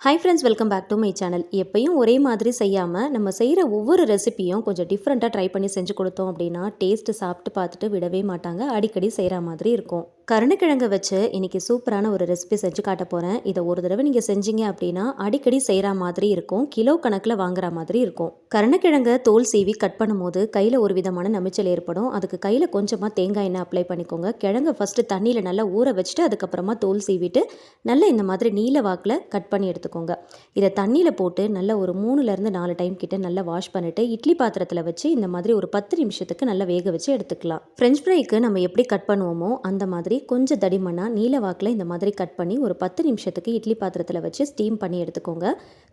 Hi friends welcome back to my channel எப்பயும் ஒரே மாதிரி செய்யாமல் நம்ம செய்கிற ஒவ்வொரு ரெசிபியும் கொஞ்சம் டிஃப்ரெண்ட்டாக ட்ரை பண்ணி செஞ்சு கொடுத்தோம் அப்படின்னா டேஸ்ட்டு சாப்பிட்டு பார்த்துட்டு விடவே மாட்டாங்க. அடிக்கடி செய்கிற மாதிரி இருக்கும். கருணக்கிழங்க வச்சு இன்றைக்கி சூப்பரான ஒரு ரெசிபி செஞ்சு காட்ட போகிறேன் இதை ஒரு தடவை நீங்கள் செஞ்சீங்க அப்படின்னா அடிக்கடி செய்கிற மாதிரி இருக்கும். கிலோ கணக்கில் வாங்குற மாதிரி இருக்கும். கருணக்கிழங்கை தோல் சீவி கட் பண்ணும்போது கையில் ஒரு விதமான நமிச்சல் ஏற்படும். அதுக்கு கையில் கொஞ்சமாக தேங்காய் எண்ணெய் அப்ளை பண்ணிக்கோங்க. கிழங்கை ஃபஸ்ட்டு தண்ணியில் நல்லா ஊற வச்சுட்டு அதுக்கப்புறமா தோல் சீவிட்டு நல்லா இந்த மாதிரி நீல வாக்கில் கட் பண்ணி எடுத்துக்கோங்க. இதை தண்ணியில் போட்டு நல்லா ஒரு மூணுலேருந்து நாலு டைம் கிட்ட நல்லா வாஷ் பண்ணிவிட்டு இட்லி பாத்திரத்தில் வச்சு இந்த மாதிரி ஒரு பத்து நிமிஷத்துக்கு நல்லா வேக வச்சு எடுத்துக்கலாம். ஃப்ரெஞ்ச் ஃப்ரைக்கு நம்ம எப்படி கட் பண்ணுவோமோ அந்த மாதிரி கொஞ்சம் தடிமனாக நீல வாக்கில் இந்த மாதிரி கட் பண்ணி ஒரு பத்து நிமிஷத்துக்கு இட்லி பாத்திரத்தில் வச்சு ஸ்டீம் பண்ணி எடுத்துக்கோங்க.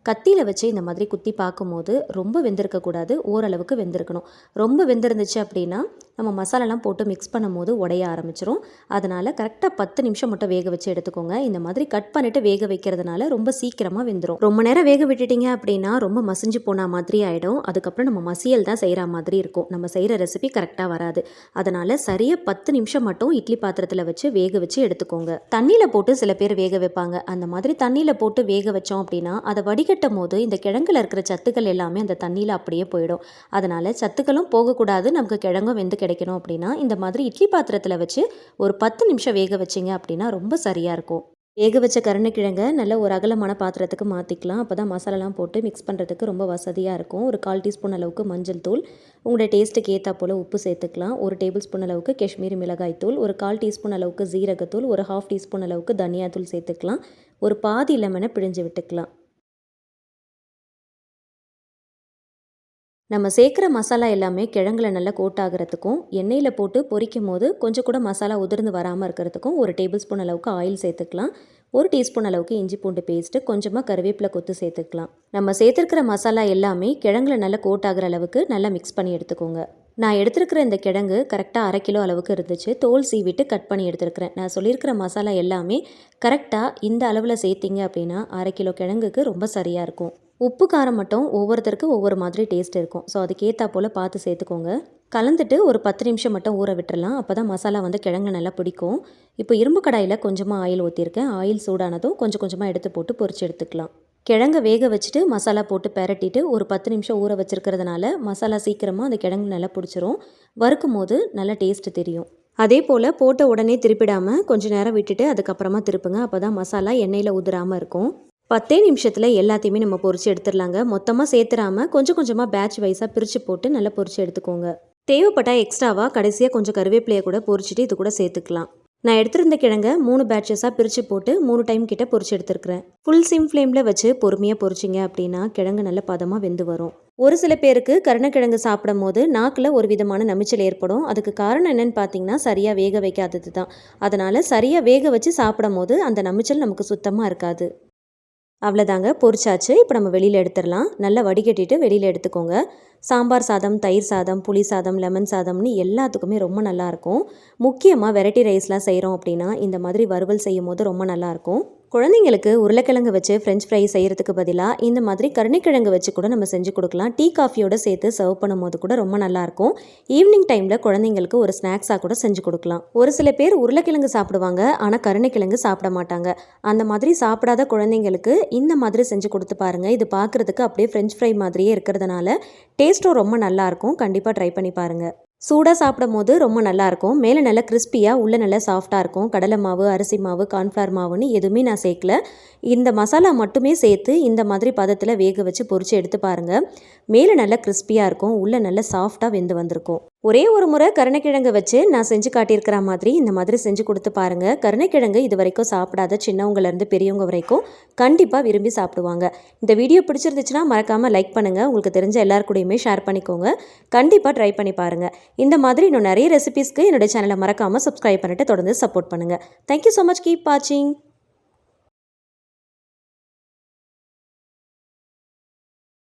கத்தியில் வச்சு இந்த மாதிரி குத்தி பார்க்கும்போது ரொம்ப வெந்திருக்கக்கூடாது ஓரளவுக்கு வெந்திருக்கணும். ரொம்ப வெந்திருந்துச்சு அப்படின்னா நம்ம மசாலாலாம் போட்டு மிக்ஸ் பண்ணும்போது உடைய ஆரம்பிச்சிரும். அதனால் கரெக்டாக பத்து நிமிஷம் மட்டும் வேக வச்சு எடுத்துக்கோங்க. இந்த மாதிரி கட் பண்ணிவிட்டு வேக வைக்கிறதுனால ரொம்ப சீக்கிரமாக வெந்துடும் ரொம்ப நேரம் வேக விட்டுட்டிங்க அப்படின்னா ரொம்ப மசிஞ்சு போன மாதிரி ஆகிடும் அதுக்கப்புறம் நம்ம மசியல் தான் செய்கிற மாதிரி இருக்கும். நம்ம செய்கிற ரெசிபி கரெக்டாக வராது. அதனால் சரியாக பத்து நிமிஷம் மட்டும் இட்லி பாத்திரத்தில் வச்சு வச்சு வேக வச்சு எடுத்துக்கோங்க. தண்ணியில் போட்டு சில பேர் வேக வைப்பாங்க. அந்த மாதிரி தண்ணியில் போட்டு வேக வச்சோம் அப்படின்னா அதை வடிகட்டும் போது இந்த கிழங்குல இருக்கிற சத்துக்கள் எல்லாமே அந்த தண்ணியில் அப்படியே போயிடும். அதனால் சத்துக்களும் போகக்கூடாது. நமக்கு கிழங்கும் வெந்து கிடைக்கணும் அப்படின்னா இந்த மாதிரி இட்லி பாத்திரத்தில் வச்சு ஒரு பத்து நிமிஷம் வேக வச்சிங்க அப்படின்னா ரொம்ப சரியாக இருக்கும். வேக வச்ச கருணைக்கிழங்க நல்ல ஒரு அகலமான பாத்திரத்துக்கு மாற்றிக்கலாம் அப்போ தான் மசாலாலாம் போட்டு மிக்ஸ் பண்ணுறதுக்கு ரொம்ப வசதியாக இருக்கும். ஒரு கால் டீஸ்பூன் அளவுக்கு மஞ்சள் தூள் உங்களோட டேஸ்ட்டுக்கு ஏற்றா போல் உப்பு சேர்த்துக்கலாம். ஒரு டேபிள் ஸ்பூன் அளவுக்கு காஷ்மீரி மிளகாய் தூள் ஒரு கால் டீஸ்பூன் அளவுக்கு ஜீரகத்தூள் ஒரு ஹாஃப் டீஸ்பூன் அளவுக்கு தனியாத்தூள் சேர்த்துக்கலாம். ஒரு பாதி லெமனை பிழிஞ்சு விட்டுக்கலாம். நம்ம சேர்க்குற மசாலா எல்லாமே கிழங்குல நல்லா கோட் ஆகிறதுக்கும் எண்ணெயில் போட்டு பொரிக்கும் போது கொஞ்சம் கூட மசாலா உதிர்ந்து வராமல் இருக்கிறதுக்கும் ஒரு டேபிள் ஸ்பூன் அளவுக்கு ஆயில் சேர்த்துக்கலாம். ஒரு டீஸ்பூன் அளவுக்கு இஞ்சி பூண்டு பேஸ்ட்டு கொஞ்சமாக கருவேப்பிலை கொத்து சேர்த்துக்கலாம். நம்ம சேர்த்துருக்கிற மசாலா எல்லாமே கிழங்குல நல்லா கோட் ஆகிற அளவுக்கு நல்லா மிக்ஸ் பண்ணி எடுத்துக்கோங்க. நான் எடுத்துருக்கிற இந்த கிழங்கு கரெக்டாக அரை கிலோ அளவுக்கு இருந்துச்சு. தோல் சீவிட்டு கட் பண்ணி எடுத்துருக்கிறேன். நான் சொல்லியிருக்கிற மசாலா எல்லாமே கரெக்டாக இந்த அளவில் சேர்த்திங்க அப்படின்னா அரை கிலோ கிழங்குக்கு ரொம்ப சரியாக இருக்கும். உப்பு காரம் மட்டும் ஒவ்வொருத்தருக்கும் ஒவ்வொரு மாதிரி டேஸ்ட் இருக்கும். ஸோ அதுக்கேற்றா போல் பார்த்து சேர்த்துக்கோங்க. கலந்துட்டு ஒரு பத்து நிமிஷம் மட்டும் ஊற விட்டுறலாம். அப்போ தான் மசாலா வந்து கிழங்கு நல்லா பிடிக்கும். இப்போ இரும்பு கடாயில் கொஞ்சமாக ஆயில் ஊற்றிருக்கேன் ஆயில் சூடானதும் கொஞ்சம் கொஞ்சமாக எடுத்து போட்டு பொறிச்சு எடுத்துக்கலாம். கிழங்கை வேக வச்சுட்டு மசாலா போட்டு பெரட்டிட்டு ஒரு பத்து நிமிஷம் ஊற வச்சுருக்கிறதுனால மசாலா சீக்கிரமாக அந்த கிழங்கு நல்லா பிடிச்சிரும். வறுக்கும் போது நல்லா டேஸ்ட்டு தெரியும். அதே போல் போட்ட உடனே திருப்பிடாமல் கொஞ்சம் நேரம் விட்டுட்டு அதுக்கப்புறமா திருப்புங்க. அப்போ தான் மசாலா எண்ணெயில் உதிராமல் இருக்கும். பத்தே நிமிஷத்தில் எல்லாத்தையுமே நம்ம பொறிச்சு எடுத்துடலாங்க. மொத்தமாக சேர்த்துறாமல் கொஞ்சம் கொஞ்சமாக பேட்ச் வைஸாக பிரித்து போட்டு நல்லா பொறிச்சு எடுத்துக்கோங்க. தேவைப்பட்டால் எக்ஸ்ட்ராவாக கடைசியாக கொஞ்சம் கருவேப்பிலையை கூட பொறிச்சிட்டு இது கூட சேர்த்துக்கலாம். நான் எடுத்திருந்த கிழங்க மூணு பேட்சஸாக பிரித்து போட்டு மூணு டைம் கிட்ட பொறிச்சு எடுத்துருக்கிறேன். ஃபுல் சிம் ஃப்ளேமில் வச்சு பொறுமையாக பொறிச்சிங்க அப்படின்னா கிழங்கு நல்ல பதமாக வெந்து வரும். ஒரு சில பேருக்கு கருணக்கிழங்கு சாப்பிடும் போது நாக்கில் ஒரு விதமான நமிச்சல் ஏற்படும். அதுக்கு காரணம் என்னென்னு பார்த்தீங்கன்னா சரியாக வேக வைக்காதது தான் அதனால் சரியாக வேக வச்சு சாப்பிடும் போது அந்த நமிச்சல் நமக்கு சுத்தமாக இருக்காது. அவ்வளோதாங்க பொரிச்சாச்சு. இப்போ நம்ம வெளியில் எடுத்துடலாம். நல்லா வடிகட்டிட்டு வெளியில் எடுத்துக்கோங்க. சாம்பார் சாதம் தயிர் சாதம் புளி சாதம் லெமன் சாதம்னு எல்லாத்துக்குமே ரொம்ப நல்லாயிருக்கும் முக்கியமாக வெரைட்டி ரைஸ்லாம் செய்கிறோம் அப்படின்னா இந்த மாதிரி வறுவல் செய்யும் போது ரொம்ப நல்லாயிருக்கும் குழந்தைங்களுக்கு உருளைக்கிழங்கு வச்சு ஃப்ரெஞ்ச் ஃப்ரை செய்கிறதுக்கு பதிலாக இந்த மாதிரி கருணைக்கிழங்கு வச்சு கூட நம்ம செஞ்சு கொடுக்கலாம். டீ காஃபியோட சேர்த்து சர்வ் பண்ணும்போது கூட ரொம்ப நல்லாயிருக்கும் ஈவினிங் டைமில் குழந்தைங்களுக்கு ஒரு ஸ்நாக்ஸாக கூட செஞ்சு கொடுக்கலாம். ஒரு சில பேர் உருளைக்கிழங்கு சாப்பிடுவாங்க ஆனால் கருணைக்கிழங்கு சாப்பிட மாட்டாங்க. அந்த மாதிரி சாப்பிடாத குழந்தைங்களுக்கு இந்த மாதிரி செஞ்சு கொடுத்து பாருங்கள் இது பார்க்குறதுக்கு அப்படியே ஃப்ரெஞ்ச் ஃப்ரை மாதிரியே இருக்கிறதுனால டேஸ்ட்டும் ரொம்ப நல்லாயிருக்கும் கண்டிப்பாக ட்ரை பண்ணி பாருங்கள் சூடாக சாப்பிடும் போது ரொம்ப நல்லாயிருக்கும். மேலே நல்லா கிறிஸ்பியாக உள்ளே நல்லா சாஃப்டாக இருக்கும். கடலை மாவு அரிசி மாவு கார்ன்ஃப்ளவர் மாவுன்னு எதுவுமே நான் சேர்க்கல. இந்த மசாலா மட்டுமே சேர்த்து இந்த மாதிரி பதத்தில் வேக வச்சு பொறிச்சு எடுத்து பாருங்கள் மேலே நல்லா கிறிஸ்பியாக இருக்கும். உள்ளே நல்லா சாஃப்டாக வெந்து வந்திருக்கும். ஒரே ஒரு முறை கருணைக்கிழங்கு வச்சு நான் செஞ்சு காட்டியிருக்கிற மாதிரி இந்த மாதிரி செஞ்சு கொடுத்து பாருங்கள் கருணைக்கிழங்கு இது வரைக்கும் சாப்பிடாத சின்னவங்கலேருந்து பெரியவங்க வரைக்கும் கண்டிப்பாக விரும்பி சாப்பிடுவாங்க. இந்த வீடியோ பிடிச்சிருந்துச்சுன்னா மறக்காமல் லைக் பண்ணுங்கள் உங்களுக்கு தெரிஞ்ச எல்லாருக்கூடையுமே ஷேர் பண்ணிக்கோங்க. கண்டிப்பாக ட்ரை பண்ணி பாருங்கள் இந்த மாதிரி இன்னும் நிறைய ரெசிபீஸ்க்கு என்னுடைய சேனலை மறக்காமல் சப்ஸ்கிரைப் பண்ணிட்டு தொடர்ந்து சப்போர்ட் பண்ணுங்கள் தேங்க்யூ ஸோ மச் கீப் வாட்சிங்